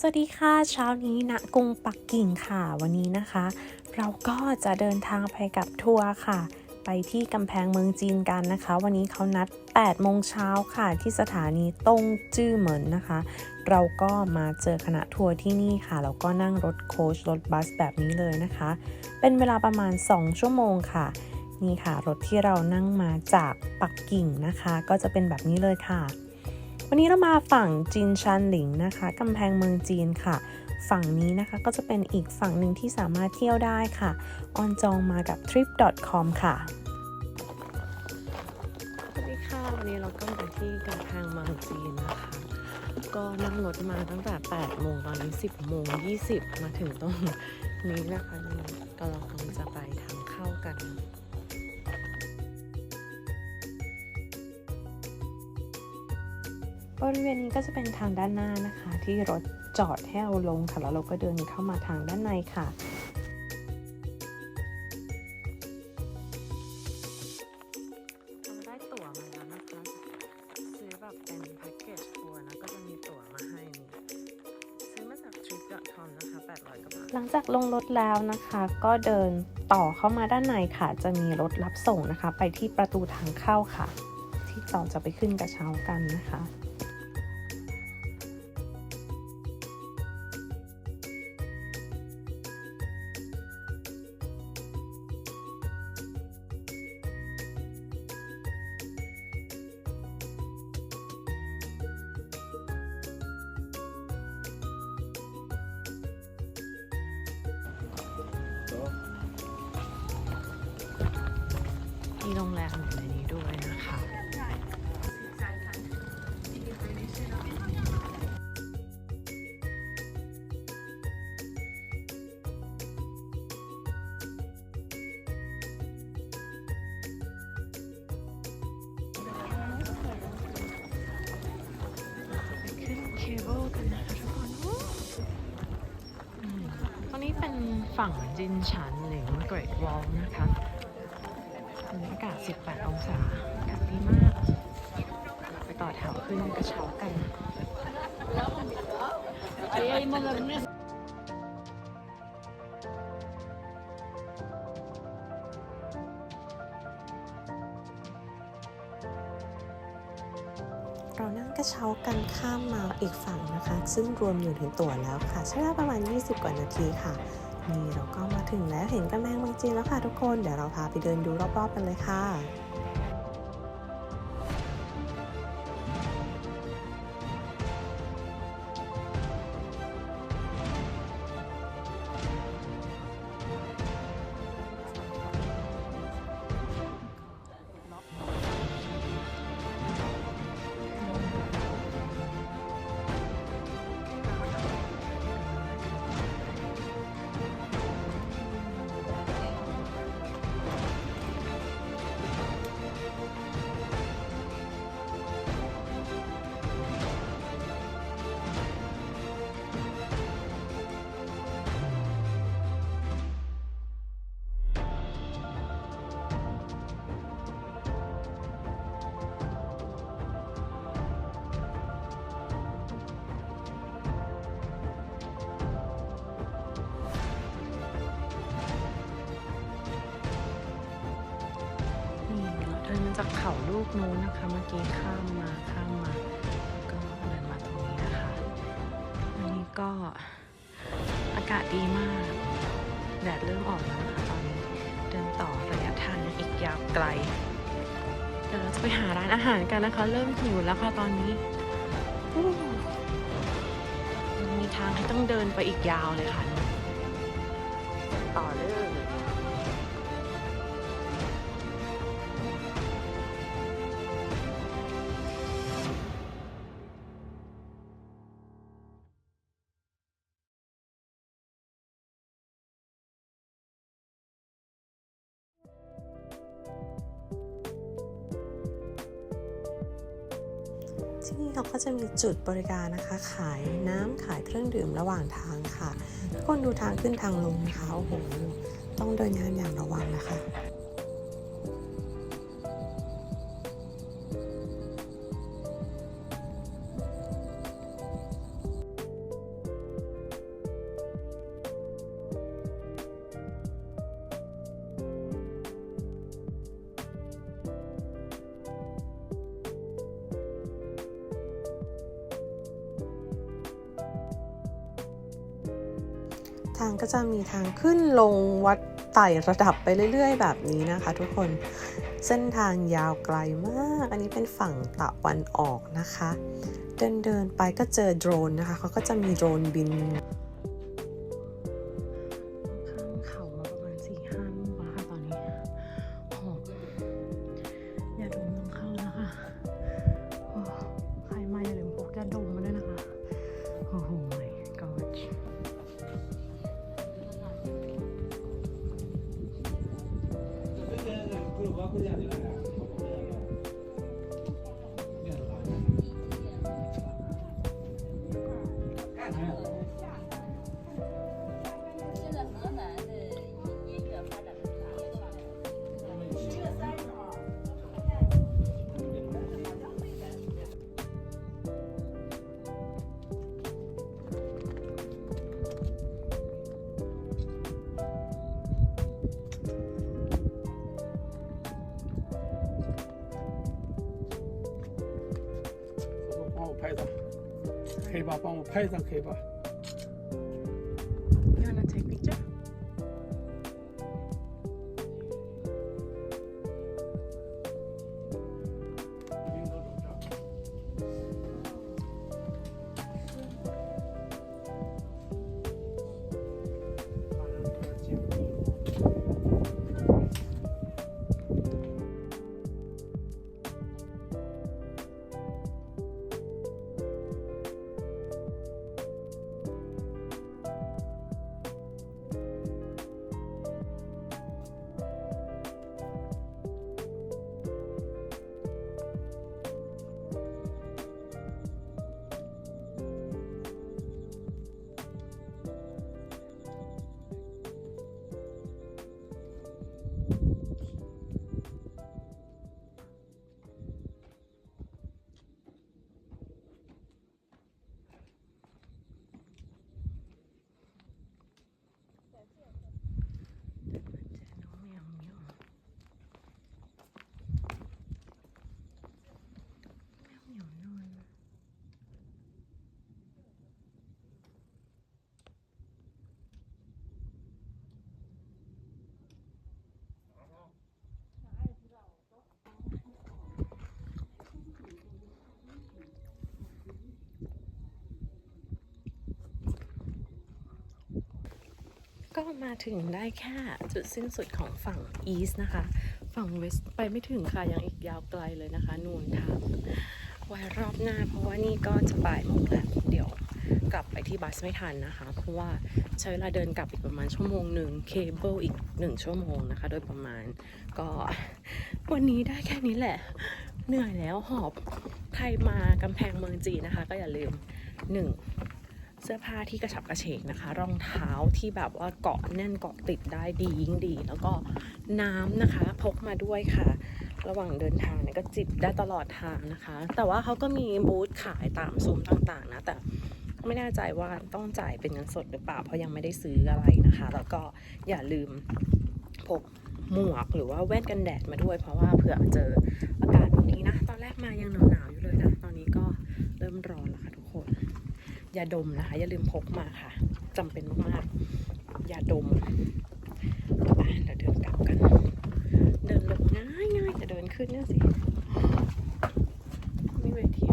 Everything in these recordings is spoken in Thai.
สวัสดีค่ะเช้านี้ณกรุงปักกิ่งค่ะวันนี้นะคะ เราก็จะเดินทางไปกับทัวร์ค่ะ ไปที่กำแพงเมืองจีนกันนะคะ วันนี้เขานัด 8 โมงเช้าค่ะที่สถานีตงจื้อเหมินนะคะ เราก็มาเจอคณะทัวร์ที่นี่ค่ะแล้วก็นั่งรถโค้ชรถบัสแบบนี้เลยนะคะ เป็นเวลาประมาณ 2 ชั่วโมงค่ะนี่ค่ะรถที่เรานั่งมาจากปักกิ่งนะคะ ก็จะเป็นแบบนี้เลยค่ะ วันนี้เรามาฝั่งจินชันหลิงนะคะกำแพงเมืองจีนค่ะ ฝั่งนี้นะคะก็จะเป็นอีกฝั่งหนึ่งที่สามารถเที่ยวได้ค่ะ ออนจองมากับ trip.com ค่ะ สวัสดีค่ะ วันนี้เราก็มาที่กำแพงเมืองจีนนะคะ ก็นั่งรถมาตั้งแต่ 8 โมงตอนนี้ 10 โมง 20 มาถึงตรงนี้นะคะนี่ก็เราคงจะไปทางเข้ากัน บริเวณนี้ก็จะเป็นทางด้านหน้านะคะ ที่รถจอดให้เราลงค่ะแล้วเราก็เดินเข้ามาทางด้านในค่ะเราได้ตั๋วมาแล้วนะคะซื้อแบบเป็นแพ็กเกจทัวร์นะก็จะมีตั๋วมาให้นี่ซื้อมาจาก trip.com นะคะ800กว่าบาทหลังจากลงรถแล้วนะคะ ก็เดินต่อเข้ามาด้านในค่ะ จะมีรถรับส่งนะคะ ไปที่ประตูทางเข้าค่ะ ที่เราจะไปขึ้นกระเช้ากันนะคะ โรงแรมอยู่ในนี้ด้วยนะคะไปขึ้นเคเบิลกันนะคะทุกคนตรงนี้เป็นฝั่งจินชันหรือเกรดวอลนะคะ บรรยากาศ 18 องศาอากาศดีมาก ไปต่อแถวขึ้นกระเช้ากันเรานั่งกระเช้ากันข้ามมาอีกฝั่งนะคะ ซึ่งรวมอยู่ในตั๋วแล้วค่ะ ใช้เวลาประมาณ 20 กว่านาทีค่ะ นี่เราก็มาถึงแล้วเห็นกำแพงเมืองจีนแล้วค่ะทุกคน เดี๋ยวเราพาไปเดินดูรอบๆกันเลยค่ะ จากเขาลูกนู้นนะคะ เมื่อกี้ข้ามมาข้ามมาแล้วก็เดินมาตรงนี้นะคะอันนี้ก็อากาศดีมาก แดดเริ่มออกแล้วนะคะตอนนี้เดินต่อระยะทางยังอีกยาวไกล เดี๋ยวเราจะไปหาร้านอาหารกันนะคะ เริ่มหิวแล้วค่ะตอนนี้มีทางให้ต้องเดินไปอีกยาวเลยค่ะ ต่อเลย ที่นี่เขาก็จะมีจุดบริการนะคะ ขายน้ำขายเครื่องดื่มระหว่างทางค่ะทุกคนดูทางขึ้นทางลงนะคะโอ้โหต้องเดินกันอย่างระวังนะคะ ทางก็จะมีทางขึ้นลงวัดไต่ระดับไปเรื่อย ๆ แบบนี้นะคะทุกคน เส้นทางยาวไกลมาก อันนี้เป็นฝั่งตะวันออกนะคะ เดินเดินๆไปก็เจอโดรนนะคะ เขาก็จะมีโดรนบิน 吧？帮我拍一张可以吧？ มาถึงได้แค่จุดสิ้นสุดของฝั่งอีสนะคะ ฝั่งเวสไปไม่ถึงค่ะ ยังอีกยาวไกลเลยนะคะ นูนทางไว้รอบหน้า เพราะว่านี่ก็จะบ่ายโมงแล้วเดี๋ยวกลับไปที่บัสไม่ทันนะคะ เพราะว่าใช้เวลาเดินกลับอีกประมาณชั่วโมงหนึ่งเคเบิลอีกหนึ่งชั่วโมงนะคะ โดยประมาณก็วันนี้ได้แค่นี้แหละ เหนื่อยแล้วหอบใครมากำแพงเมืองจีนนะคะ ก็อย่าลืมหนึ่ง เสื้อผ้าที่กระฉับกระเฉงนะคะ รองเท้าที่แบบว่าเกาะแน่นเกาะติดได้ดียิ่งดี แล้วก็น้ำนะคะพกมาด้วยค่ะ ระหว่างเดินทางเนี่ยก็จิบได้ตลอดทางนะคะ แต่ว่าเขาก็มีบูธขายตามซุ้มต่างๆนะแต่ไม่แน่ใจว่าต้องจ่ายเป็นเงินสดหรือเปล่าเพราะยังไม่ได้ซื้ออะไรนะคะ แล้วก็อย่าลืมพกหมวกหรือว่าแว่นกันแดดมาด้วย เพราะว่าเผื่อเจออากาศแบบนี้นะ ตอนแรกมายังหนาวๆอยู่เลยนะ ตอนนี้ก็เริ่มร้อนแล้วค่ะทุกคน ยาดมนะคะ อย่าลืมพกมาค่ะจำเป็นมากๆยาดมเดี๋ยวเดินกลับกัน เดินลงง่ายง่ายๆแต่เดินขึ้นเนี่ยสิ ไม่เวที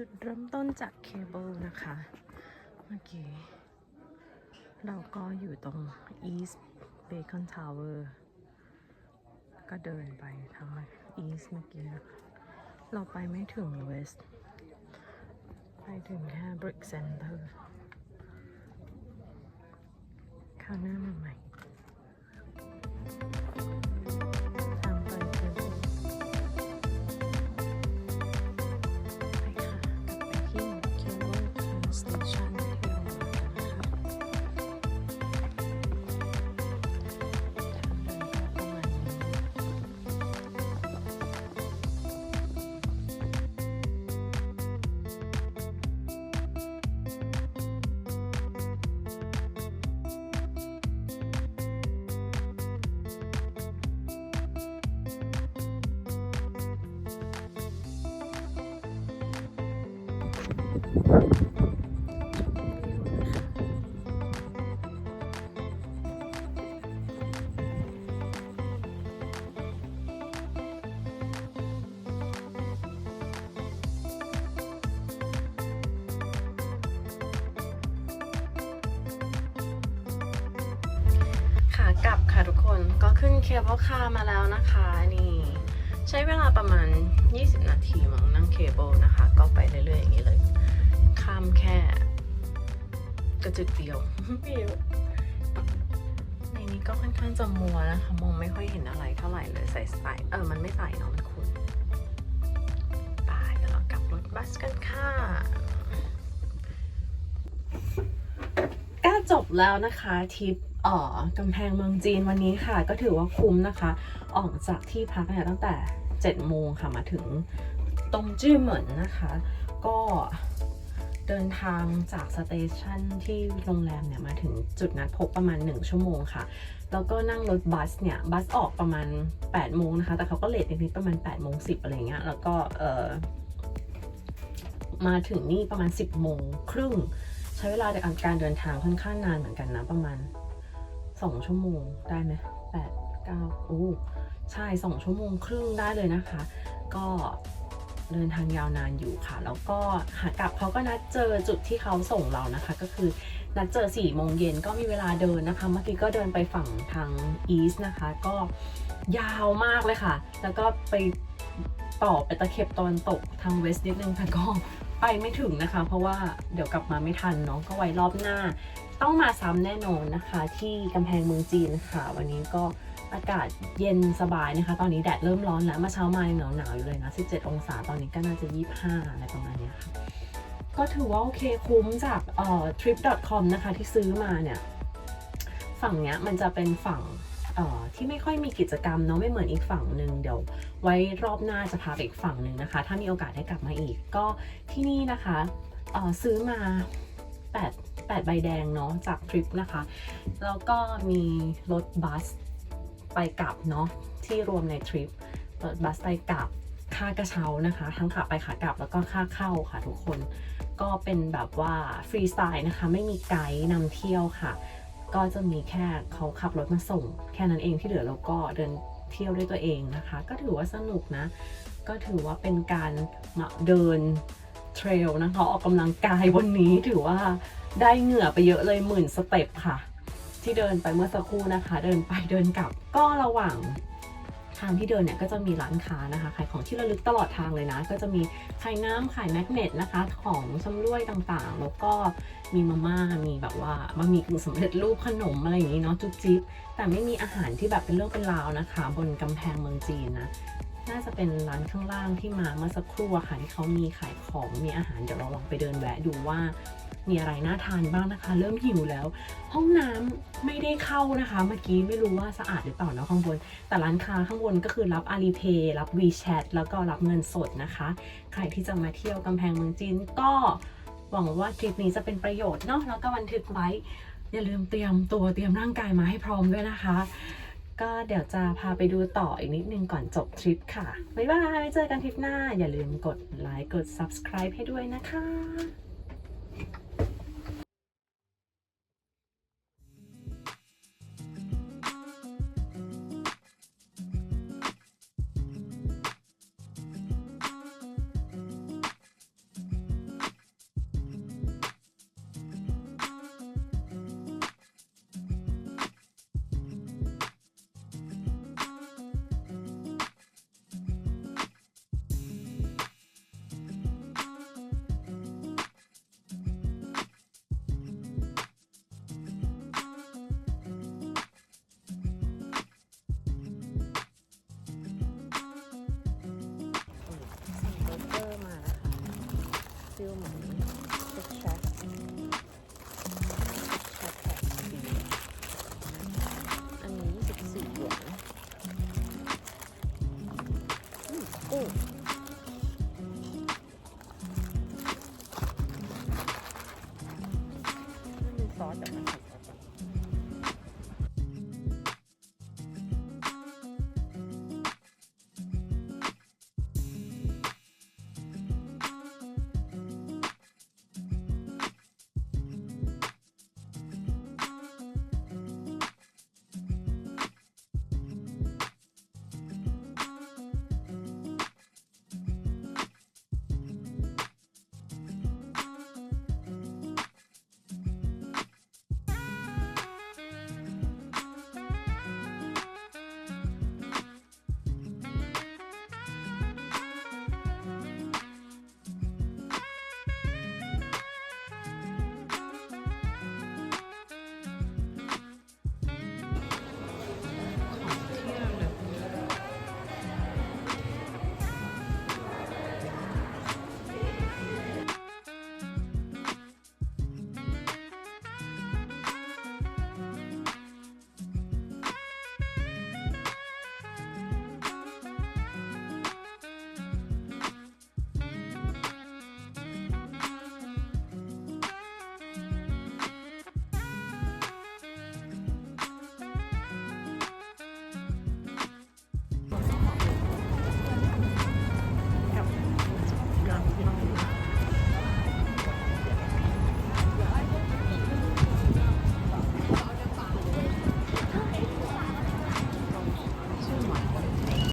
จุดเริ่มต้นจากเคเบิลนะคะ เมื่อกี้ เราก็อยู่ตรง East เบคอนทาวเวอร์ก็เดินไปทางอีสเมื่อกี้นะคะเราไปไม่ถึงเวสต์ไปถึงแค่บริกเซนเตอร์ข้าวหน้ามาใหม่ กลับค่ะทุกคนก็ขึ้นเคเบิลคาร์มาแล้วนะคะนี่ใช้เวลาประมาณ 20 นาทีมั้งนั่งเคเบิลนะคะ ก็ไปเรื่อยๆอย่างนี้เลย ข้ามแค่ กระจุกเดียวไม่เยอะในนี้ก็ค่อนข้างจะมัวนะคะ มองไม่ค่อยเห็นอะไรเท่าไหร่เลยใส่สายเออ มันไม่ใส่เนาะมันคุ้นไปเดี๋ยวเรากลับรถบัสกันค่ะก็จบแล้วนะคะทริปเอ่อกำแพงเมืองจีนวันนี้ค่ะ ก็ถือว่าคุ้มนะคะ ออกจากที่พักเนี่ยตั้งแต่7โมงค่ะมาถึงตรงจื้อเหมินนะคะ ก็ เดินทางจากสเตชันที่โรงแรมเนี่ยมาถึงจุดนัดพบประมาณ 1 ชั่วโมงค่ะ แล้วก็นั่งรถบัสเนี่ย บัสออกประมาณ8โมงนะคะ แต่เขาก็เลทนิดประมาณ8โมง10 อะไรเงี้ย แล้วก็เออมาถึงนี่ประมาณ 10โมงครึ่ง ใช้เวลาในการเดินทางค่อนข้างนานเหมือนกันนะ ประมาณ 2 ชั่วโมงได้ไหมแปดเก้าโอ้ใช่ 2 ชั่วโมงครึ่งได้เลยนะคะ ก็ เดินทางยาวนานอยู่ค่ะ แล้วก็หากลับเขาก็นัดเจอจุดที่เขาส่งเรานะคะ ก็คือนัดเจอ4ี่โมงเย็นก็มีเวลาเดินนะคะ เมื่อกี้ก็เดินไปฝั่งทางอีสต์นะคะ ก็ยาวมากเลยค่ะ แล้วก็ไปต่อไปตะเข็บตอนตกทางเวสต์นิดนึงแต่ก็ไปไม่ถึงนะคะ เพราะว่าเดี๋ยวกลับมาไม่ทันเนาะก็ไว้รอบหน้า ต้องมาซ้ำแน่นอนนะคะ ที่กำแพงเมืองจีนค่ะ วันนี้ก็ อากาศเย็นสบายนะคะ ตอนนี้แดดเริ่มร้อนแล้วเมื่อเช้ามายังหนาวหนาวๆอยู่เลยนะ 17 องศาตอนนี้ก็น่าจะ 25 อะไรประมาณนี้ค่ะ ก็ถือว่าโอเคคุ้มจากเอ่อ trip.com นะคะที่ซื้อมาเนี่ย ฝั่งเนี้ยมันจะเป็นฝั่งเอ่อที่ไม่ค่อยมีกิจกรรมเนาะไม่เหมือนอีกฝั่งหนึ่งเดี๋ยว ไว้รอบหน้าจะพาไปอีกฝั่งหนึ่งนะคะ ถ้ามีโอกาสได้กลับมาอีก ก็ที่นี่นะคะเอ่อซื้อมา8 8ใบแดงเนาะจากทริปนะคะ แล้วก็มีรถบัส ไปกลับเนาะที่รวมในทริปรถบัสไปกลับค่ากระเช้านะคะ ทั้งขาไปขากลับแล้วก็ค่าเข้าค่ะทุกคนก็เป็นแบบว่าฟรีสไตล์นะคะ ไม่มีไกด์นำเที่ยวค่ะ ก็จะมีแค่เขาขับรถมาส่ง แค่นั้นเองที่เหลือเราก็เดินเที่ยวด้วยตัวเองนะคะ ก็ถือว่าสนุกนะ ก็ถือว่าเป็นการมาเดินเทรลนะคะ ออกกำลังกายบนนี้ถือว่าได้เหงื่อไปเยอะเลยหมื่นสเต็ปค่ะ ที่เดินไปเมื่อสักครู่นะคะ เดินไปเดินกลับ ก็ระหว่างทางที่เดินเนี่ยก็จะมีร้านค้านะคะขายของที่ระลึกตลอดทางเลยนะ ก็จะมีขายน้ำขายแมกเนตนะคะ ของชำร่วยต่างๆ แล้วก็มีมาม่ามีแบบว่าบะหมี่กึ่งสำเร็จรูปขนมอะไรอย่างนี้เนาะจุ๊บจิ๊บแต่ไม่มีอาหารที่แบบเป็นเรื่องเป็นราวนะคะ บนกำแพงเมืองจีนนะน่าจะเป็นร้านข้างล่างที่มาเมื่อสักครู่อะค่ะที่เขามีขายของมีอาหารเดี๋ยวเราลองไปเดินแวะดูว่า มีอะไรน่าทานบ้างนะคะ เริ่มหิวแล้ว ห้องน้ำไม่ได้เข้านะคะ เมื่อกี้ไม่รู้ว่าสะอาดหรือเปล่านะข้างบน แต่ร้านค้าข้างบนก็คือรับ Alipay รับ WeChat แล้วก็รับเงินสดนะคะ ใครที่จะมาเที่ยวกำแพงเมืองจีนก็หวังว่าทริปนี้จะเป็นประโยชน์เนาะแล้วก็บันทึกไว้ อย่าลืมเตรียมตัวเตรียมร่างกายมาให้พร้อมด้วยนะคะ ก็เดี๋ยวจะพาไปดูต่ออีกนิดนึงก่อนจบทริปค่ะ บ๊ายบายไว้เจอกันทริปหน้า อย่าลืมกดไลค์กด subscribe ให้ด้วยนะคะ